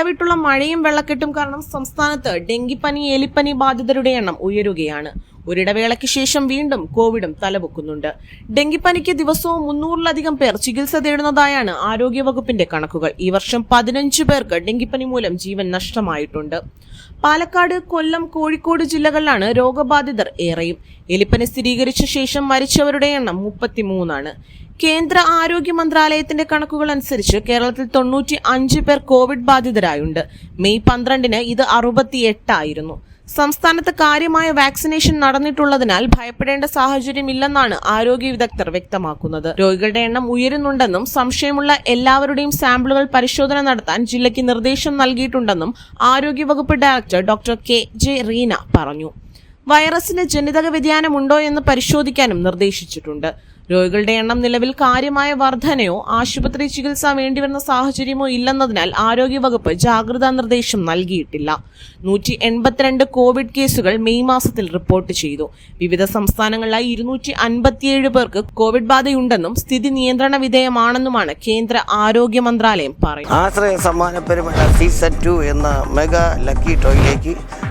ഇടവിട്ടുള്ള മഴയും വെള്ളക്കെട്ടും കാരണം സംസ്ഥാനത്ത് ഡെങ്കിപ്പനി എലിപ്പനി ബാധിതരുടെ എണ്ണം ഉയരുകയാണ്. ഒരിടവേളയ്ക്ക് ശേഷം വീണ്ടും കോവിഡും തലപൊക്കുന്നുണ്ട്. ഡെങ്കിപ്പനിക്ക് ദിവസവും മുന്നൂറിലധികം പേർ ചികിത്സ തേടുന്നതായാണ് ആരോഗ്യവകുപ്പിന്റെ കണക്കുകൾ. ഈ വർഷം പതിനഞ്ച് പേർക്ക് ഡെങ്കിപ്പനി മൂലം ജീവൻ നഷ്ടമായിട്ടുണ്ട്. പാലക്കാട് കൊല്ലം കോഴിക്കോട് ജില്ലകളിലാണ് രോഗബാധിതർ ഏറെയും. എലിപ്പനി സ്ഥിരീകരിച്ച ശേഷം മരിച്ചവരുടെ എണ്ണം മുപ്പത്തിമൂന്നാണ്. കേന്ദ്ര ആരോഗ്യ മന്ത്രാലയത്തിന്റെ കണക്കുകൾ അനുസരിച്ച് കേരളത്തിൽ തൊണ്ണൂറ്റി അഞ്ച് പേർ കോവിഡ് ബാധിതരായുണ്ട്. മെയ് പന്ത്രണ്ടിന് ഇത് അറുപത്തിയെട്ടായിരുന്നു. സംസ്ഥാനത്ത് കാര്യമായ വാക്സിനേഷൻ നടന്നിട്ടുള്ളതിനാൽ ഭയപ്പെടേണ്ട സാഹചര്യമില്ലെന്നാണ് ആരോഗ്യ വിദഗ്ധർ വ്യക്തമാക്കുന്നത്. രോഗികളുടെ എണ്ണം ഉയരുന്നുണ്ടെന്നും സംശയമുള്ള എല്ലാവരുടെയും സാമ്പിളുകൾ പരിശോധന നടത്താൻ ജില്ലയ്ക്ക് നിർദ്ദേശം നൽകിയിട്ടുണ്ടെന്നും ആരോഗ്യവകുപ്പ് director doctor K J Reena പറഞ്ഞു. വൈറസിന് ജനിതക വ്യതിയാനമുണ്ടോ എന്ന് പരിശോധിക്കാനും നിർദ്ദേശിച്ചിട്ടുണ്ട്. രോഗികളുടെ എണ്ണം നിലവിൽ കാര്യമായ വർധനയോ ആശുപത്രി ചികിത്സ വേണ്ടിവരുന്ന സാഹചര്യമോ ഇല്ലെന്നതിനാൽ ആരോഗ്യവകുപ്പ് ജാഗ്രതാ നിർദ്ദേശം നൽകിയിട്ടില്ല. നൂറ്റി എൺപത്തിരണ്ട് കോവിഡ് കേസുകൾ മെയ് മാസത്തിൽ റിപ്പോർട്ട് ചെയ്തു. വിവിധ സംസ്ഥാനങ്ങളിലായി ഇരുന്നൂറ്റി അൻപത്തിയേഴ് പേർക്ക് കോവിഡ് ബാധയുണ്ടെന്നും സ്ഥിതി നിയന്ത്രണ വിധേയമാണെന്നുമാണ് കേന്ദ്ര ആരോഗ്യ മന്ത്രാലയം പറയുന്നത്. ആശ്രയ സമ്മാന സീസൺ എന്ന മെഗാ ലക്കി ടോയിലേക്ക്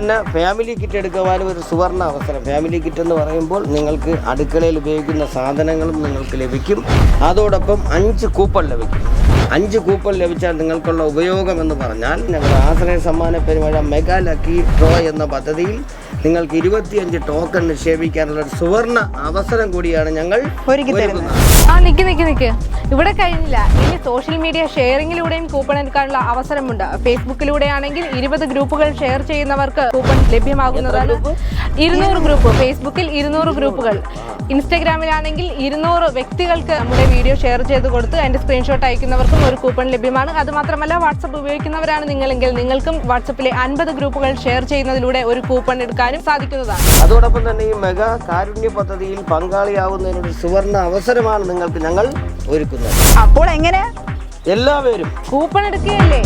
തന്നെ ഫാമിലി കിറ്റ് എടുക്കുവാനും ഒരു സുവർണ അവസരം. ഫാമിലി കിറ്റ് എന്ന് പറയുമ്പോൾ നിങ്ങൾക്ക് അടുക്കളയിൽ ഉപയോഗിക്കുന്ന സാധനങ്ങളും നിങ്ങൾക്ക് ലഭിക്കും. അതോടൊപ്പം അഞ്ച് കൂപ്പൺ ലഭിക്കും. അഞ്ച് കൂപ്പൺ ലഭിച്ചാൽ നിങ്ങൾക്കുള്ള ഉപയോഗം എന്ന് പറഞ്ഞാൽ ഞങ്ങളുടെ ആശ്രയ സമ്മാന പെരുമഴ മെഗാ ലക്കി ഡ്രോ എന്ന പദ്ധതിയിൽ നിങ്ങൾക്ക് ഇരുപത്തിയഞ്ച് ടോക്കൺ നിക്ഷേപിക്കാനുള്ള ഒരു സുവർണ അവസരം കൂടിയാണ് ഞങ്ങൾ ഒരുക്കി തരുന്നത്. ആ നിക്ക് നിക്ക് നിക്ക്. ഇവിടെ കഴിഞ്ഞില്ല. ഇനി സോഷ്യൽ മീഡിയ ഷെയറിംഗിലൂടെയും കൂപ്പൺ എടുക്കാനുള്ള അവസരമുണ്ട്. ഫേസ്ബുക്കിലൂടെ ആണെങ്കിൽ ഇരുപത് ഗ്രൂപ്പുകൾ ഷെയർ ചെയ്യുന്നവർക്ക് കൂപ്പൺ ലഭ്യമാകുന്നതാണ്. ഇരുന്നൂറ് ഗ്രൂപ്പ്. ഫേസ്ബുക്കിൽ ഇരുന്നൂറ് ഗ്രൂപ്പുകൾ. ഇൻസ്റ്റഗ്രാമിലാണെങ്കിൽ ഇരുന്നൂറ് വ്യക്തികൾക്ക് നമ്മുടെ വീഡിയോ ഷെയർ ചെയ്ത് കൊടുത്ത് അതിന്റെ സ്ക്രീൻഷോട്ട് അയക്കുന്നവർക്കും ഒരു കൂപ്പൺ ലഭ്യമാണ്. അതുമാത്രമല്ല വാട്സപ്പ് ഉപയോഗിക്കുന്നവരാണ് നിങ്ങളെങ്കിൽ നിങ്ങൾക്കും വാട്സപ്പിലെ അൻപത് ഗ്രൂപ്പുകൾ ഷെയർ ചെയ്യുന്നതിലൂടെ ഒരു കൂപ്പൺ എടുക്കാനും സാധിക്കുന്നതാണ്. അതോടൊപ്പം തന്നെ ഈ മെഗാ കാരുണ്യ പദ്ധതിയിൽ പങ്കാളിയാവുന്നതിനൊരു സുവർണ അവസരമാണ് നിങ്ങൾക്ക് ഞങ്ങൾ ഒരുക്കുന്നത്. അപ്പോൾ എങ്ങനെ? എല്ലാവരും കൂപ്പൺ എടുക്കുകയല്ലേ?